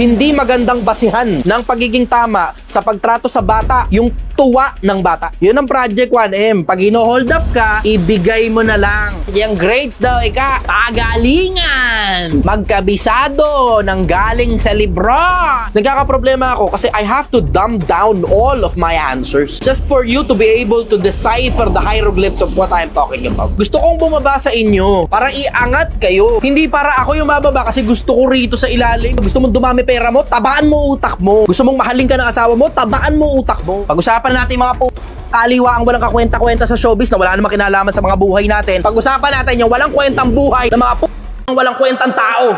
Hindi magandang basihan ng pagiging tama sa pagtrato sa bata yung tuwa ng bata. Yun ang Project 1M. Pag hino-hold up ka, ibigay mo na lang. Yung grades daw, ika, pagalingan. Magkabisado ng galing sa libro. Nagkakaproblema ako kasi I have to dumb down all of my answers just for you to be able to decipher the hieroglyphs of what I'm talking about. Gusto kong bumaba sa inyo para iangat kayo. Hindi para ako yung mababa kasi gusto ko rito sa ilalim. Gusto mong dumami pera mo, tabaan mo utak mo. Gusto mong mahalin ka ng asawa mo, tabaan mo utak mo. Pag-usapan natin mga po kaliwa ang walang kakwenta-kwenta sa showbiz na wala namang kinalaman sa mga buhay natin. Pag-usapan natin yung walang kwentang buhay ng mga po walang kwentang tao.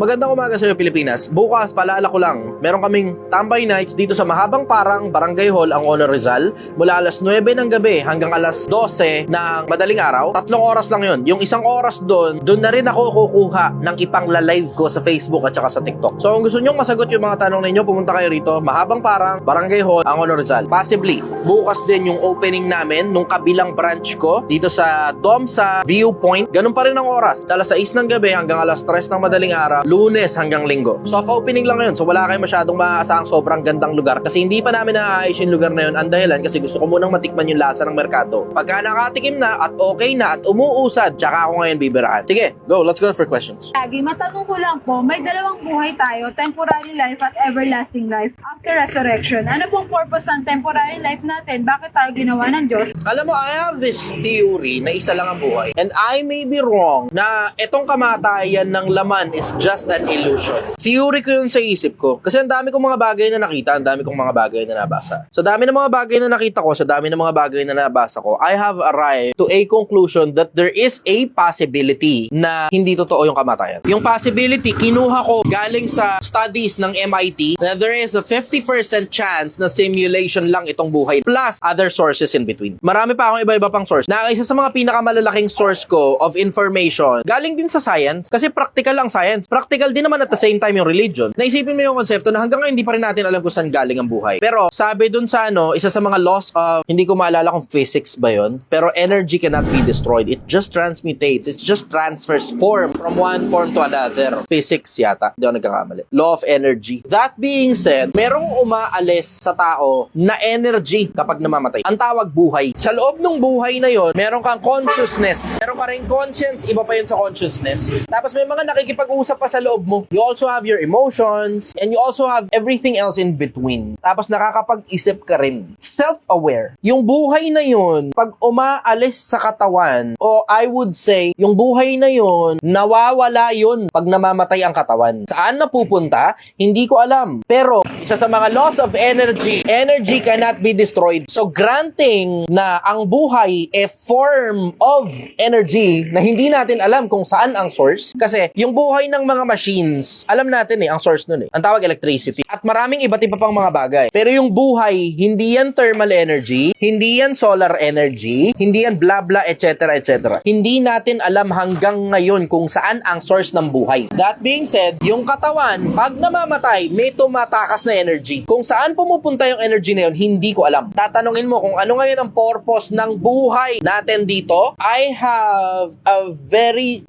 Magandang umaga sa iyo Pilipinas. Bukas, paalala ko lang, meron kaming tambay nights dito sa Mahabang Parang, Barangay Hall, ang Honor Rizal. Mula alas 9 ng gabi hanggang alas 12 ng madaling araw. Tatlong oras lang yon. Yung isang oras doon, doon na rin ako kukuha ng ipang-live ko sa Facebook at saka sa TikTok. So kung gusto nyong masagot yung mga tanong ninyo, pumunta kayo rito. Mahabang Parang, Barangay Hall, ang Honor Rizal. Possibly, bukas din yung opening namin nung kabilang branch ko dito sa Dom sa Viewpoint. Ganun pa rin ang oras. Alas 6 ng gabi hanggang alas 3 ng madaling araw, lunes hanggang linggo. Soft opening lang yun. So wala kayong masyadong maaasahang sobrang gandang lugar kasi hindi pa namin naaayos yung lugar na yun. Ang dahilan kasi gusto ko munang matikman yung lasa ng merkado. Pagka nakatikim na at okay na at umuusad, tsaka ako ngayon bibiraan. Sige, go. Let's go for questions. Lagi, matanong ko lang po, may dalawang buhay tayo, temporary life at everlasting life after resurrection. Ano pong purpose ng temporary life natin? Bakit tayo ginawa ng Diyos? Alam mo, I have this theory na isa lang ang buhay. And I may be wrong na itong kamatayan ng laman is just an illusion. Theory ko yun sa isip ko. Kasi ang dami kong mga bagay na nakita, ang dami kong mga bagay na nabasa. Sa dami ng mga bagay na nakita ko, sa dami ng mga bagay na nabasa ko, I have arrived to a conclusion that there is a possibility na hindi totoo yung kamatayan. Yung possibility, kinuha ko galing sa studies ng MIT na there is a 50% chance na simulation lang itong buhay plus other sources in between. Marami pa akong iba-iba pang source. Na isa sa mga pinakamalalaking source ko of information, galing din sa science kasi practical ang science. Practical din naman at the same time yung religion. Naisipin mo yung konsepto na hanggang ngayon hindi pa rin natin alam kung saan galing ang buhay. Pero sabi dun sa ano, isa sa mga laws of, hindi ko maalala kung physics ba yon pero energy cannot be destroyed. It just transmutates. It just transfers form from one form to another. Physics yata. Hindi ako nagkakamali. Law of energy. That being said, merong umaalis sa tao na energy kapag namamatay. Ang tawag buhay. Sa loob ng buhay na yon, meron kang consciousness. Meron ka rin conscience, iba pa yun sa consciousness. Tapos may mga nakikipag-usap pa sa loob mo. You also have your emotions, and you also have everything else in between. Tapos nakakapag-isip ka rin. Self-aware. Yung buhay na yun, pag umaalis sa katawan, o I would say, yung buhay na yun, nawawala yun pag namamatay ang katawan. Saan napupunta? Hindi ko alam. Pero, isa sa mga laws of energy, energy cannot be destroyed. So, granting na ang buhay a form of energy na hindi natin alam kung saan ang source. Kasi, yung buhay ng mga machines, alam natin eh, ang source nun eh. Ang tawag electricity. At maraming iba't iba pang mga bagay. Pero yung buhay, hindi yan thermal energy, hindi yan solar energy, hindi yan bla bla, etc. etc. Hindi natin alam hanggang ngayon kung saan ang source ng buhay. That being said, yung katawan, pag namamatay, may tumatakas na energy. Kung saan pumupunta yung energy na yun, hindi ko alam. Tatanungin mo kung ano ngayon ang purpose ng buhay natin dito, I have a very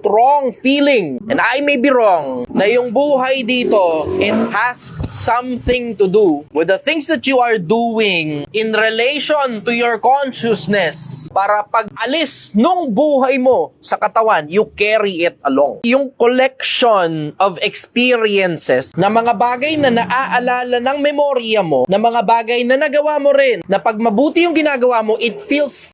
strong feeling, and I may be wrong, na yung buhay dito, it has something to do with the things that you are doing in relation to your consciousness para pag alis nung buhay mo sa katawan, you carry it along. Yung collection of experiences na mga bagay na naaalala ng memorya mo, na mga bagay na nagawa mo rin, na pag mabuti yung ginagawa mo, it feels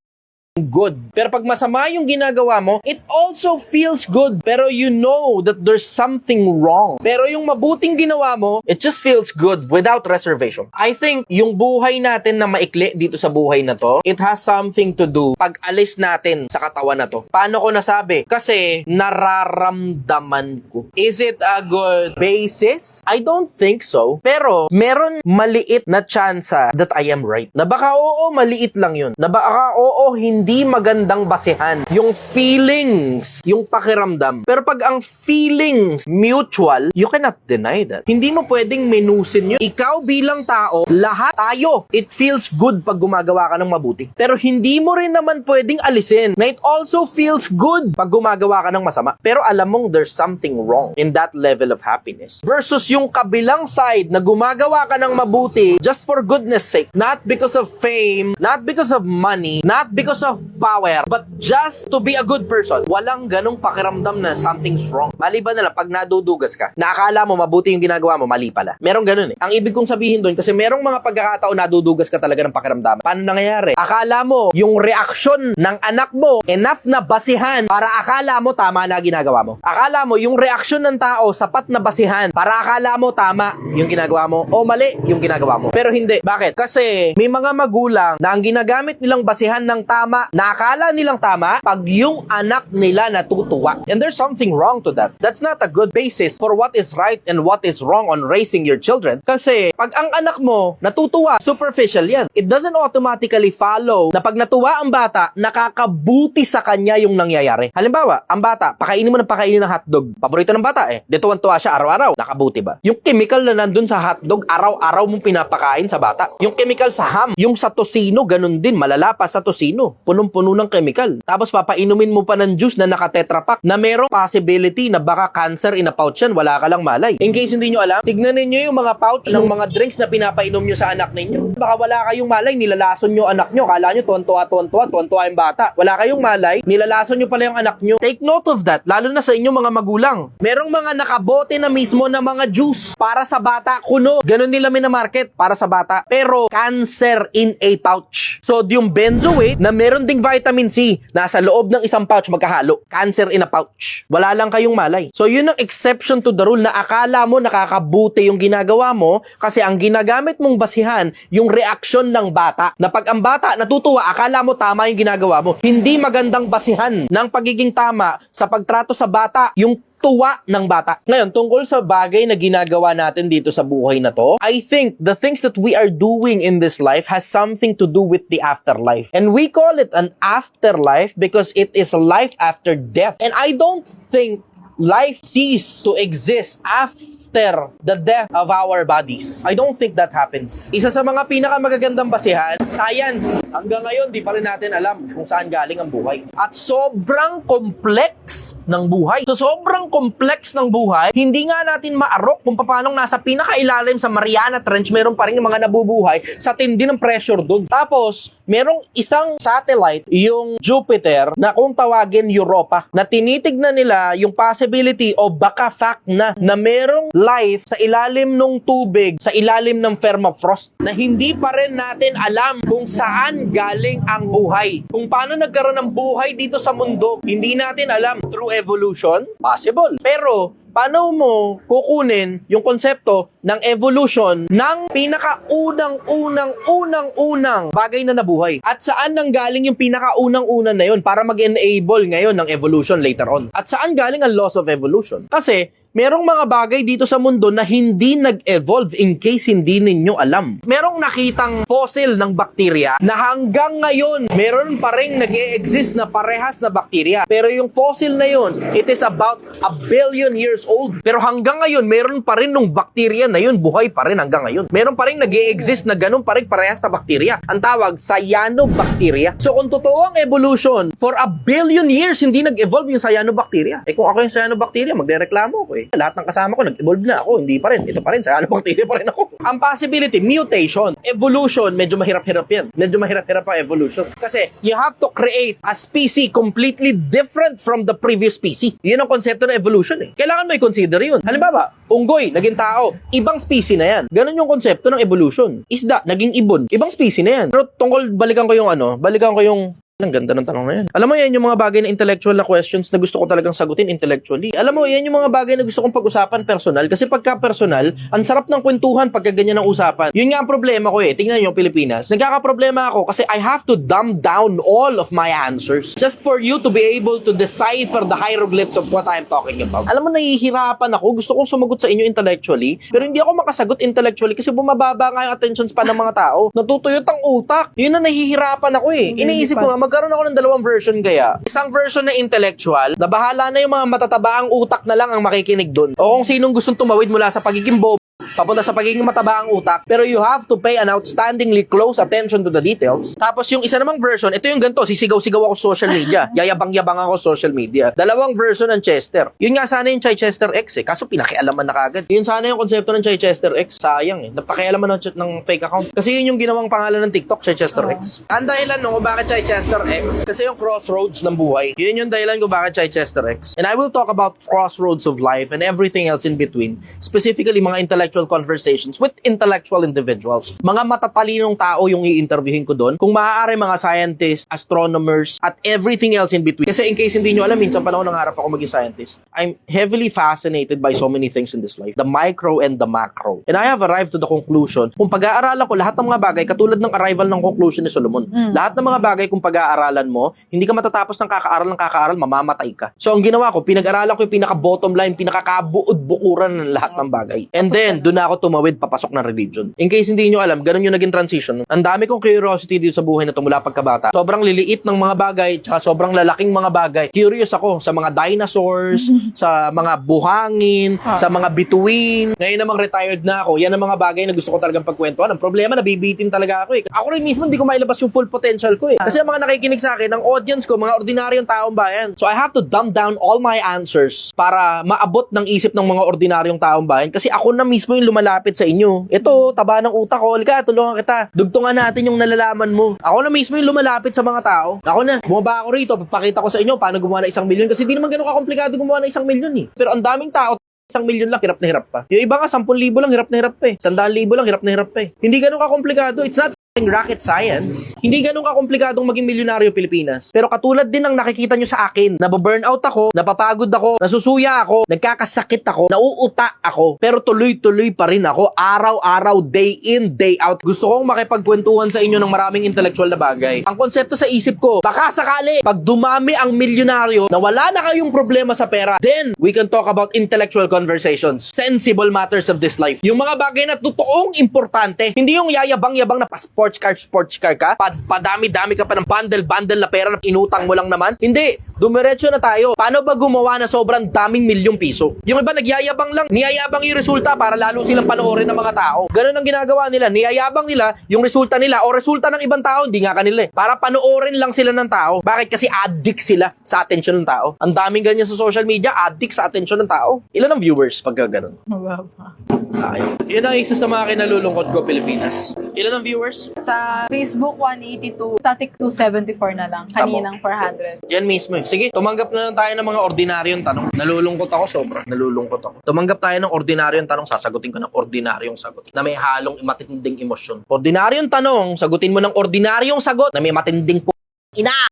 good. Pero pag masama yung ginagawa mo, it also feels good. Pero you know that there's something wrong. Pero yung mabuting ginawa mo, it just feels good without reservation. I think yung buhay natin na maikli dito sa buhay na to, it has something to do pag alis natin sa katawan na to. Paano ko nasabi? Kasi nararamdaman ko. Is it a good basis? I don't think so. Pero meron maliit na tsansa that I am right. Na baka oo, maliit lang yun. Na baka oo, hindi hindi magandang basehan yung feelings, yung pakiramdam. Pero pag ang feelings mutual, you cannot deny that. Hindi mo pwedeng menusin yun. Ikaw bilang tao, lahat tayo, it feels good pag gumagawa ka ng mabuti. Pero hindi mo rin naman pwedeng alisin na it also feels good pag gumagawa ka ng masama. Pero alam mong there's something wrong in that level of happiness. Versus yung kabilang side na gumagawa ka ng mabuti just for goodness sake. Not because of fame, not because of money, not because of power, but just to be a good person. Walang ganong pakiramdam na something's wrong. Maliban na lang, pag nadudugas ka, na akala mo mabuti yung ginagawa mo, mali pala. Merong ganun eh. Ang ibig kong sabihin doon, kasi merong mga pagkakataon nadudugas ka talaga ng pakiramdam. Paano nangyayari? Akala mo, yung reaksyon ng anak mo, enough na basihan para akala mo tama na ginagawa mo. Akala mo, yung reaksyon ng tao, sapat na basihan para akala mo tama yung ginagawa mo o mali yung ginagawa mo. Pero hindi. Bakit? Kasi may mga magulang na ang ginagamit nilang basihan ng tama, na akala nilang tama, pag yung anak nila natutuwa. And there's something wrong to that. That's not a good basis for what is right and what is wrong on raising your children. Kasi pag ang anak mo natutuwa, superficial yan. It doesn't automatically follow na pag natuwa ang bata, nakakabuti sa kanya yung nangyayari. Halimbawa, ang bata, pakainin mo ng pakainin ng hotdog. Paborito ng bata eh. Di tuwan-tuwa siya araw-araw. Nakabuti ba? Yung chemical na nandun sa hotdog, araw-araw mong pinapakain sa bata. Yung chemical sa ham, yung sa tosino, ganun din. Malala pa sa tosino. Punong-puno ng chemical. Tapos papainumin mo pa ng juice na naka-tetrapack na merong possibility na baka cancer in a pouch yan, wala ka lang malay. In case hindi nyo alam, tignan ninyo yung mga pouch ng mga drinks na pinapainom nyo sa anak ninyo. Baka wala kayong malay, nilalason nyo anak nyo. Kala nyo tuwan-tuwa, tuwan-tuwa, tuwan-tuwa yung bata. Wala kayong malay, nilalason nyo pala yung anak nyo. Take note of that, lalo na sa inyong mga magulang. Merong mga nakabote na mismo na mga juice para sa bata, kuno. Ganon nila minamarket para sa bata. Pero cancer in a pouch. So, yung benzoate na meron ding vitamin C, nasa loob ng isang pouch magkahalo. Cancer in a pouch. Wala lang kayong malay. So, yun ang exception to the rule na akala mo nakakabuti yung ginagawa mo kasi ang ginagamit mong basihan yung reaksyon ng bata. Na pag ang bata natutuwa, akala mo tama yung ginagawa mo. Hindi magandang basihan ng pagiging tama sa pagtrato sa bata yung tuwa ng bata. Ngayon, tungkol sa bagay na ginagawa natin dito sa buhay na to, I think the things that we are doing in this life has something to do with the afterlife. And we call it an afterlife because it is life after death. And I don't think life cease to exist after the death of our bodies. I don't think that happens. Isa sa mga pinakamagagandang basihan, science. Hanggang ngayon, di pa rin natin alam kung saan galing ang buhay. At sobrang complex ng buhay. So sobrang complex ng buhay, hindi nga natin maarok kung paano nasa pinakailalim sa Mariana Trench, meron pa rin mga nabubuhay sa tindi ng pressure doon. Tapos, merong isang satellite, yung Jupiter, na kung tawagin Europa, na tinitignan nila yung possibility o baka fact na na merong life sa ilalim ng tubig, sa ilalim ng permafrost, na hindi pa rin natin alam kung saan galing ang buhay. Kung paano nagkaroon ng buhay dito sa mundo, hindi natin alam. Through evolution, possible. Pero, paano mo kukunin yung konsepto ng evolution ng pinakaunang-unang-unang-unang bagay na nabuhay? At saan nang galing yung pinakaunang-unang na yun para mag-enable ngayon ng evolution later on? At saan galing ang laws of evolution? Kasi, merong mga bagay dito sa mundo na hindi nag-evolve in case hindi ninyo alam. Merong nakitang fossil ng bakterya na hanggang ngayon, meron pa rin nag exist na parehas na bakterya. Pero yung fossil na yun, it is about a billion years old. Pero hanggang ngayon, meron pa rin nung bakterya na yun, buhay pa rin hanggang ngayon. Meron pa rin nag exist na ganun pa rin parehas na bakterya. Ang tawag, cyanobacteria. So kung totoo ang evolution, for a billion years, hindi nag-evolve yung cyanobacteria. Eh kung ako yung cyanobacteria, magre-reklamo ako eh. Lahat ng kasama ko, nag-evolve na ako. Hindi pa rin. Ito pa rin. Cyanobacteria pa rin ako. Ang possibility, mutation. Evolution, medyo mahirap-hirap yan. Medyo mahirap-hirap ang evolution. Kasi you have to create a species completely different from the previous species. Yun ang konsepto ng evolution eh. Kailangan mo i-consider yun. Halimbawa, unggoy, naging tao. Ibang species na yan. Ganon yung konsepto ng evolution. Isda, naging ibon. Ibang species na yan. Pero tungkol, balikan ko yung ano, balikan ko yung ang ganda ng tanong na yan. Alam mo, yan yung mga bagay na intellectual na questions na gusto ko talagang sagutin intellectually. Alam mo, yan yung mga bagay na gusto kong pag-usapan personal. Kasi pagka personal, ang sarap ng kwentuhan pagka ganyan ang usapan. Yun nga ang problema ko eh. Tingnan nyo yung Pilipinas. Nagkakaproblema ako kasi I have to dumb down all of my answers just for you to be able to decipher the hieroglyphs of what I'm talking about. Alam mo, nahihirapan ako. Gusto kong sumagot sa inyo intellectually, pero hindi ako makasagot intellectually kasi bumababa nga yung attention span ng mga tao. Natutuyot ang utak. Yun na nahihirapan ako eh. Iniisip ko nga, magkaroon ako ng dalawang version kaya. Isang version na intellectual, na bahala na yung mga matatabaang utak na lang ang makikinig doon. O kung sinong gustong tumawid mula sa pagiging bobo papunta sa pagiging mataba ang utak, pero you have to pay an outstandingly close attention to the details. Tapos yung isa namang version, ito yung ganito, sisigaw-sigaw ako sa social media. Yayabang-yabang ako sa social media. Dalawang version ng Chester. Yun nga sana yung Chichester X eh, kaso pinakialaman na kagad. Yun sana yung konsepto ng Chichester X. Sayang eh, napakialaman ng, ng fake account. Kasi yun yung ginawang pangalan ng TikTok, Chichester X. Ang dahilan nung kung bakit Chichester X, kasi yung crossroads ng buhay. Yun yung dahilan kung bakit Chichester X. And I will talk about crossroads of life and everything else in between. Specifically, mga intellectual conversations with intellectual individuals. Mga matatalinong tao yung i-interviewin ko doon. Kung maaari mga scientists, astronomers, at everything else in between. Kasi in case hindi nyo alam, minsan panahon nangarap ako maging scientist. I'm heavily fascinated by so many things in this life. The micro and the macro. And I have arrived to the conclusion, kung pag-aaralan ko lahat ng mga bagay, katulad ng arrival ng conclusion ni Solomon, lahat ng mga bagay kung pag-aaralan mo, hindi ka matatapos ng kakaaral ng kakaaral, mamamatay ka. So ang ginawa ko, pinag-aralan ko yung pinaka-bottom line, pinaka-kabuod-bukuran ng lahat ng bagay. And then, doon na ako tumawid papasok ng religion. In case hindi nyo alam, ganun yung naging transition. Ang dami kong curiosity dito sa buhay na to mula pagkabata. Sobrang liliit ng mga bagay, tsaka sobrang lalaking mga bagay. Curious ako sa mga dinosaurs, sa mga buhangin, sa mga bituin. Ngayon namang retired na ako, yan ang mga bagay na gusto ko talagang pagkwentuhan. Ang problema, nabibitin talaga ako eh. Ako rin mismo, hindi ko mailabas yung full potential ko eh. Kasi ang mga nakikinig sa akin, ang audience ko, mga ordinaryong taong bayan. So I have to dumb down all my answers para maabot ng isip ng mga ordinaryong taong bayan. Kasi ako na mismo yung lumalapit sa inyo. Ito, taba ng utak ko. Halika, tulungan kita. Dugtungan natin yung nalalaman mo. Ako na mismo yung lumalapit sa mga tao. Ako na, bumaba ako rito, papakita ko sa inyo paano gumawa ng isang milyon. Kasi di naman ganun kakomplikado gumawa ng isang milyon eh. Pero ang daming tao, isang milyon lang, hirap na hirap pa. Yung iba nga, 10,000 lang, hirap na hirap pa eh. 100,000 lang, hirap na hirap pa eh. Hindi ganun kakomplikado. It's not rocket science. Hindi ganun kakomplikadong maging milyonaryo Pilipinas. Pero katulad din ng nakikita nyo sa akin, nababurnout ako, napapagod ako, nasusuya ako, nagkakasakit ako, nauuta ako, pero tuloy-tuloy pa rin ako, araw-araw, day in, day out. Gusto kong makipagkwentuhan sa inyo ng maraming intellectual na bagay. Ang konsepto sa isip ko, baka sakali, pag dumami ang milyonaryo na wala na kayong problema sa pera, then we can talk about intellectual conversations, sensible matters of this life. Yung mga bagay na totoong importante, hindi yung yayabang-yabang na pa sports car, sports car ka, pad, padami-dami ka pa ng bundle-bundle na pera na inutang mo lang naman. Hindi, dumiretso na tayo. Paano ba gumawa na sobrang daming milyong piso? Yung iba nagyayabang lang, niyayabang yung resulta para lalo silang panoorin ng mga tao. Ganun ang ginagawa nila, niyayabang nila yung resulta nila o resulta ng ibang tao, hindi nga kanila eh. Para panoorin lang sila ng tao. Bakit? Kasi addict sila sa atensyon ng tao. Ang daming ganyan sa social media, addict sa atensyon ng tao. Ilan ang viewers pagka ganun? Mababa. Sayang. Yun ang isa sa mga kinalulungkot ko, Pilipinas. Ilan ang viewers? Sa Facebook, 182. Sa TikTok, 274 na lang. Kaninang 400. Yan mismo eh. Sige, tumanggap na lang tayo ng mga ordinaryong tanong. Nalulungkot ako sobra. Nalulungkot ako. Tumanggap tayo ng ordinaryong tanong, sasagutin ko ng ordinaryong sagot na may halong matinding emosyon. Ordinaryong tanong, sagutin mo ng ordinaryong sagot na may matinding po ina.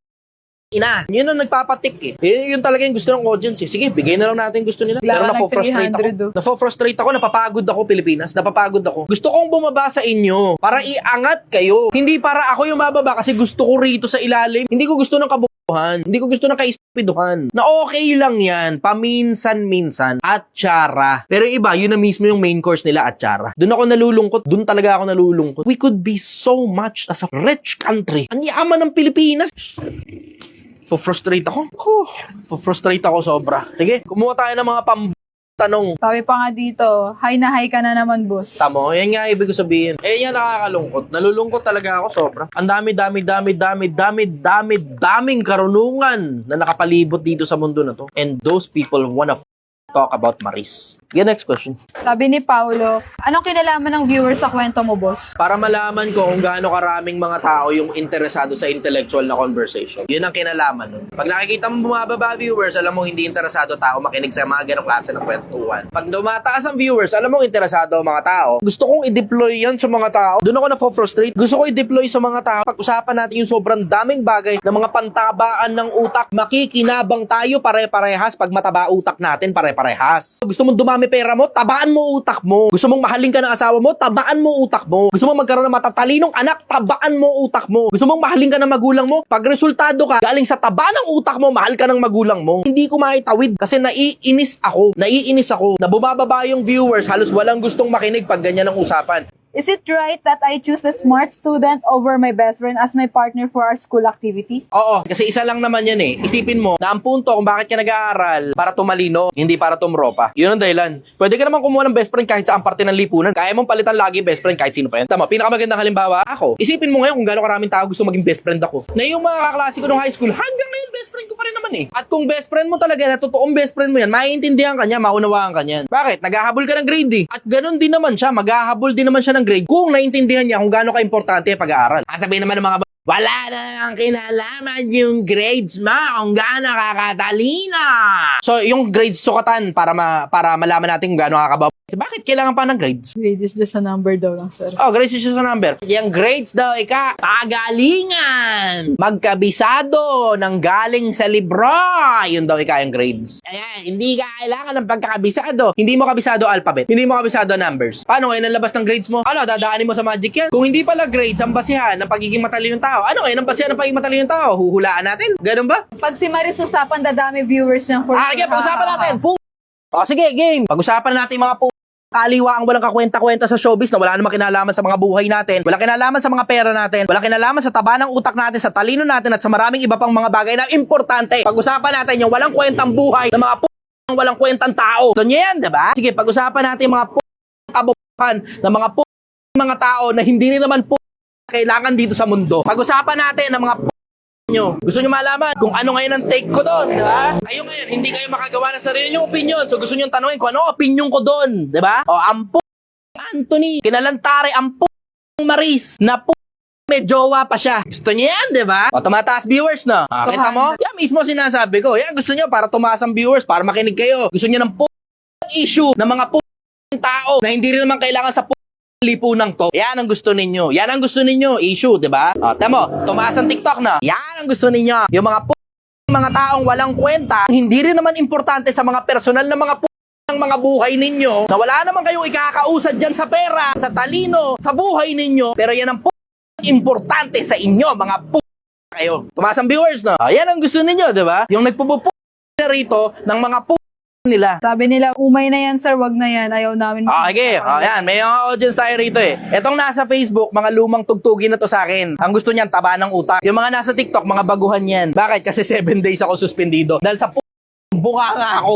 Ina. Yun ang nagpapatik eh. Yun, yun talaga yung gusto ng audience eh. Sige, bigay na lang natin gusto nila. Pero ka nafo-frustrate ako. nag-300 oh. Nafo-frustrate ako, napapagod ako Pilipinas. Napapagod ako. Gusto kong bumaba sa inyo para iangat kayo. Hindi para ako yung mababa kasi gusto ko rito sa ilalim. Hindi ko gusto ng kabukuhan. Hindi ko gusto ng kaistupiduhan. Na okay lang yan. Paminsan-minsan. At tsara. Pero yung iba, yun na mismo yung main course nila at tsara. Doon ako nalulungkot. Doon talaga ako nalulungkot. We could be so much as a rich country. Ang yaman ng Pilipinas. Fo-frustrate ako. Oh, fo-frustrate ako sobra. Sige, kumuha tayo ng mga pam tanong. Sabi pa nga dito, hi na hi ka na naman, boss. Tamo, yan nga ibig ko sabihin. Eh, yan nakakalungkot. Nalulungkot talaga ako sobra. Ang dami, dami, dami, dami, dami, dami, daming karunungan na nakapalibot dito sa mundo na to. And those people wanna talk about Maris. Yan, next question. Sabi ni Paulo, anong kinalaman ng viewers sa kwento mo, boss? Para malaman ko kung gaano karaming mga tao yung interesado sa intellectual na conversation. Yun ang kinalaman nun. Pag nakikita mo bumababa viewers, alam mo hindi interesado tao makinig sa mga ganong klase ng kwentuhan. Pag dumataas ang viewers, alam mo interesado ang mga tao. Gusto kong i-deploy yan sa mga tao. Doon ako na-frustrate. Gusto ko i-deploy sa mga tao. Pag-usapan natin yung sobrang daming bagay na mga pantabaan ng utak. Makikinabang tayo pare-parehas pag mataba utak natin pare-parehas. Gusto mong dumami pera mo, tabaan mo utak mo. Gusto mong mahalin ka ng asawa mo, tabaan mo utak mo. Gusto mong magkaroon ng matatalinong anak, tabaan mo utak mo. Gusto mong mahalin ka ng magulang mo, pag resultado ka, galing sa taba ng utak mo, mahal ka ng magulang mo. Hindi ko maitawid kasi naiinis ako. Naiinis ako na bumababa yung viewers, halos walang gustong makinig pag ganyan ang usapan. Is it right that I choose the smart student over my best friend as my partner for our school activity? Oo, kasi isa lang naman yan eh. Isipin mo na ang punto kung bakit ka nag-aaral para tumalino, hindi para tumropa. Yun ang dahilan. Pwede ka naman kumuha ng best friend kahit sa parte ng lipunan. Kaya mong palitan lagi best friend kahit sino pa yan. Tama, pinakamagandang halimbawa, ako. Isipin mo ngayon kung gaano karaming tao gusto maging best friend ako. Na yung mga kaklase ko nung high school, hanggang best friend ko pa rin naman eh. At kung best friend mo talaga, na totoong best friend mo yan, maiintindihan ka niya, maunawaan ka niyan. Bakit? Naghahabol ka ng grade eh. At ganun din naman siya, maghahabol din naman siya ng grade kung naiintindihan niya kung gaano ka-importante pag-aaral. Ang sabihin naman ng mga wala na lang kinalaman yung grades mo kung gaano kakatalina. So, yung grades sukatan para ma para malaman natin kung gaano kakababa. Bakit kailangan pa ng grades? Grade is just a number daw lang, sir. Oh, grades is just a number. Yung grades daw, ika, pagalingan. Magkabisado ng galing sa libro. Yun daw, ika, yung grades. Ayan, hindi ka kailangan ng pagkakabisado. Hindi mo kabisado alphabet. Hindi mo kabisado numbers. Paano ngayon ang labas ng grades mo? Ano, dadaanin mo sa magic yan? Kung hindi pala grades ang basihan ng pagiging matalino ng tao, ano ngayon ang basihan ng pagiging matalino ng tao? Huhulaan natin? Ganun ba? Pag si Maris usapan, dadami viewers ng for Ah, sige, pag-usapan natin. Pu- o, sige, game. Pag-usapan natin mga pu- kaliwa ang walang kakwenta-kwenta sa showbiz na wala namang kinalaman sa mga buhay natin, wala kinalaman sa mga pera natin, wala kinalaman sa taba ng utak natin, sa talino natin at sa maraming iba pang mga bagay na importante. Pag-usapan natin yung walang kwentang buhay ng mga ng walang kwentang tao. So, yan, di ba? Sige, pag-usapan natin yung mga pu- kabubuhan ng mga pu- mga tao na hindi rin naman po kailangan dito sa mundo. Pag-usapan natin ng mga pu- nyo. Gusto nyo malaman kung ano ngayon ang take ko doon, di ba? Kayo ngayon, hindi kayo makagawa ng sarili nyo opinion. So gusto nyo tanungin kung ano opinion ko doon, di ba? O, ang po Anthony, kinalantare ang po Maris, na po may jowa pa siya. Gusto niya yan, di ba? O, tumataas viewers na. Ah, kita mo? Yan mismo sinasabi ko. Yan, gusto niyo para tumaas ang viewers, para makinig kayo. Gusto niyo ng po issue ng mga po tao na hindi rin naman kailangan sa po lipunang to. Yan ang gusto ninyo. Yan ang gusto ninyo. Issue, di ba? O, tamo, tumaas ang TikTok na. Yan ang gusto ninyo. Yung mga po mga taong walang kwenta, hindi rin naman importante sa mga personal na mga po ng mga buhay ninyo na wala naman kayong ikakausad dyan sa pera, sa talino, sa buhay ninyo. Pero yan ang po importante sa inyo, mga po kayo. Tumaas ang viewers, no? Ayan ang gusto ninyo, di ba? Yung nagpupupo na rito ng mga po nila. Sabi nila, umay na yan, sir, wag na yan. Ayaw namin. Ah, okay. Oh, yan. May mga audience tayo rito eh. Etong nasa Facebook, mga lumang tugtugin na to sa akin. Ang gusto niyan, taba ng utak. Yung mga nasa TikTok, mga baguhan yan. Bakit? Kasi 7 days ako suspendido. Dahil sa p- bunga nga ako.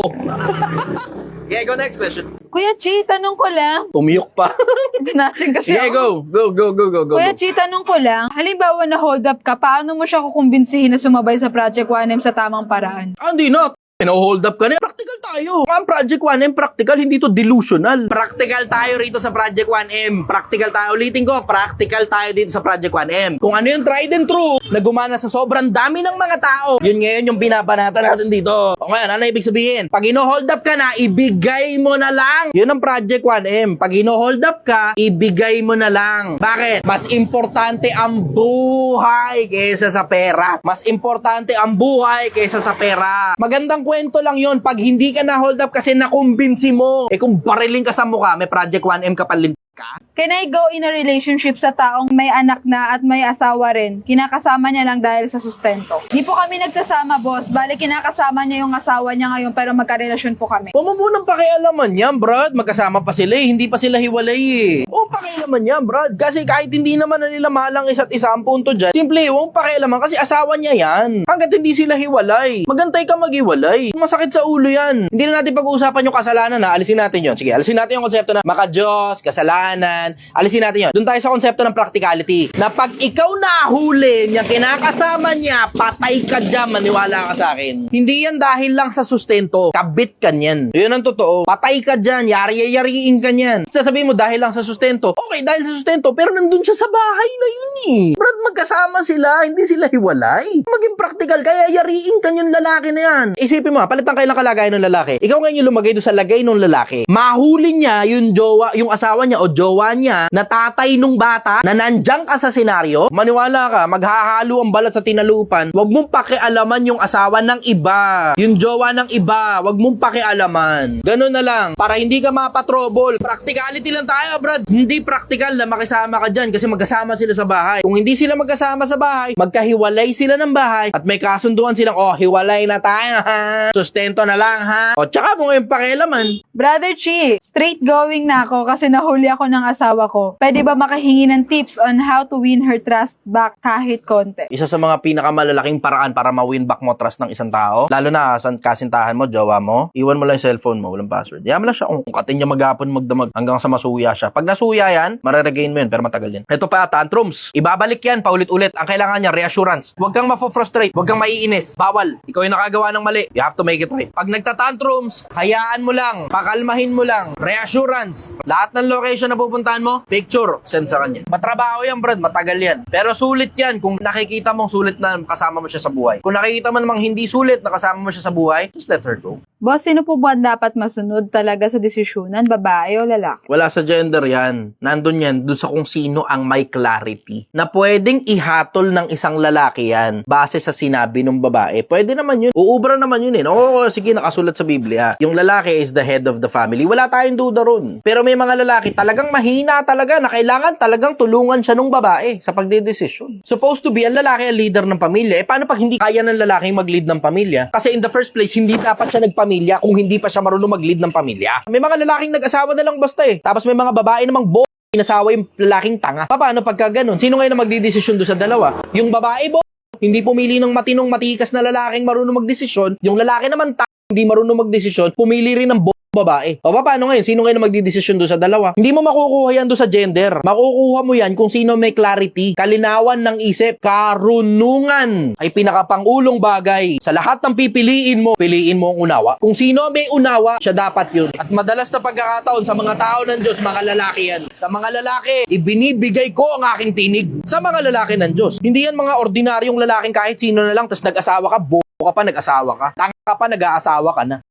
yeah, go next question. Kuya Chi, tanong ko lang. Tumiyok pa. Tinatching kasi yeah, ako. go. Go, go, go, go, go. Kuya go. Chi, tanong ko lang, halimbawa na hold up ka, paano mo siya kukumbinsihin na sumabay sa Project 1M sa tamang paraan? Ah, hindi na. Pino-hold up ka na. Practical tayo. Ang Project 1M, practical, hindi to delusional. Practical tayo rito sa Project 1M. Practical tayo. Ulitin ko, practical tayo dito sa Project 1M. Kung ano yung tried and true, na gumana sa sobrang dami ng mga tao, yun ngayon yung binabanatan natin dito. O ngayon, ano ibig sabihin? Pag ino-hold up ka na, ibigay mo na lang. Yun ang Project 1M. Pag ino-hold up ka, ibigay mo na lang. Bakit? Mas importante ang buhay kaysa sa pera. Mas importante ang buhay kaysa sa pera. Magandang kwento lang yon pag hindi ka na hold up kasi nakumbinsi mo. Eh kung bariling ka sa mukha, may Project 1M ka palim ka. Can I go in a relationship sa taong may anak na at may asawa rin? Kinakasama niya lang dahil sa sustento. Di po kami nagsasama, boss. Bali, kinakasama niya yung asawa niya ngayon pero magkarelasyon po kami. Huwag mo munang pakialaman yan, Brad. Magkasama pa sila eh. Hindi pa sila hiwalay eh. Pakialaman yan, Brad. Kasi kahit hindi naman na nila mahal ang isa't isa ang punto dyan, simple, huwag pakialaman kasi asawa niya yan. Hanggat hindi sila hiwalay. Magantay ka maghiwalay. Masakit sa ulo yan. Hindi na natin pag-uusapan yung kasalanan na alisin natin yon. Sige, alisin natin yung konsepto na maka-Diyos, kasalanan. Alisin natin yon. Doon tayo sa konsepto ng practicality. Na pag ikaw nahuli niya, kinakasama niya, patay ka dyan, maniwala ka sa akin. Hindi yan dahil lang sa sustento. Kabit ka niyan. Yun ang totoo. Patay ka dyan, yari-yariin ka niyan. Sasabihin mo dahil lang sa sustento. Okay, dahil sa sustento, pero nandun siya sa bahay na yun eh. Brad, magkasama sila, hindi sila hiwalay. Maging practical, kaya yariin ka lalaki na yan. Isipin mo, palitan kayo ng kalagayan ng lalaki. Ikaw ngayon yung lumagay doon sa lagay ng lalaki. Mahuli niya yung jowa, yung asawa niya o jowa niya na tatay nung bata na nandiyan ka sa senaryo. Maniwala ka, maghahalo ang balat sa tinalupan. Huwag mong pakialaman yung asawa ng iba. Yung jowa ng iba, huwag mong pakialaman. Ganun na lang. Para hindi ka mapatrobol. Practicality lang tayo, brad. Hindi practical na makisama ka dyan kasi magkasama sila sa bahay. Kung hindi sila mag magkasama sa bahay, magkahiwalay sila ng bahay, at may kasunduan silang, oh, hiwalay na tayo, ha? Sustento na lang, ha? O, tsaka mo ngayon pakialaman. Brother Chi, straight going na ako kasi nahuli ako ng asawa ko. Pwede ba makahingi ng tips on how to win her trust back kahit konti? Isa sa mga pinakamalalaking paraan para ma-win back mo trust ng isang tao, lalo na sa kasintahan mo, jowa mo, iwan mo lang yung cellphone mo, walang password. Yaman lang siya, kung katin niya maghapon magdamag hanggang sa masuya siya. Pag nasuya yan, mareregain mo yun, pero matagal yan. Ito pa, tantrums. Ibabalik yan, paulit-ulit. Ang kailangan niya, reassurance. Huwag kang mafo-frustrate, huwag kang maiinis. Bawal. Ikaw yung nakagawa ng mali. You have to make it right. Pag nagtatantrums, hayaan mo lang, pakalmahin mo lang, reassurance. Lahat ng location na pupuntahan mo, picture, send sa kanya. Matrabaho yan, Brad, matagal yan. Pero sulit yan kung nakikita mong sulit na kasama mo siya sa buhay. Kung nakikita mo namang hindi sulit na kasama mo siya sa buhay, just let her go. Boss, sino po ba dapat masunod talaga sa desisyonan, babae o lalaki? Wala sa gender yan. Nandun yan dun sa kung sino ang may clarity. Na pwedeng ihatol ng isang lalaki yan base sa sinabi ng babae. Pwede naman yun. Uubra naman yun eh. Oo, sige, nakasulat sa Biblia. Yung lalaki is the head of the family. Wala tayong duda ron. Pero may mga lalaki talagang mahina talaga na kailangan talagang tulungan siya ng babae sa pagdedesisyon. Supposed to be ang lalaki ang leader ng pamilya. Eh paano pag hindi kaya ng lalaki mag-lead ng pamilya? Kasi in the first place, hindi dapat siya nagpamilya kung hindi pa siya marunong mag-lead ng pamilya. May mga lalaking nag-asawa na lang basta eh. Tapos may mga babae namang bo inasawa yung lalaking tanga. Pa, Paano pagka ganun? Sino ngayon na magdidesisyon doon sa dalawa? Yung babae bo hindi pumili ng matinong matikas na lalaking marunong magdesisyon. Yung lalaki naman ta hindi marunong magdesisyon, pumili rin ng bo babae. O pa, paano ngayon? Sino ngayon magdidesisyon doon sa dalawa? Hindi mo makukuha yan doon sa gender. Makukuha mo yan kung sino may clarity, kalinawan ng isip, karunungan ay pinakapangulong bagay. Sa lahat ng pipiliin mo, piliin mo ang unawa. Kung sino may unawa, siya dapat yun. At madalas na pagkakataon sa mga tao ng Diyos, mga lalaki yan. Sa mga lalaki, ibinibigay ko ang aking tinig. Sa mga lalaki ng Diyos. Hindi yan mga ordinaryong lalaking kahit sino na lang, tapos nag-asawa ka, bo pa, nag-asawa ka. Tanga ka pa, nag-aasawa ka na.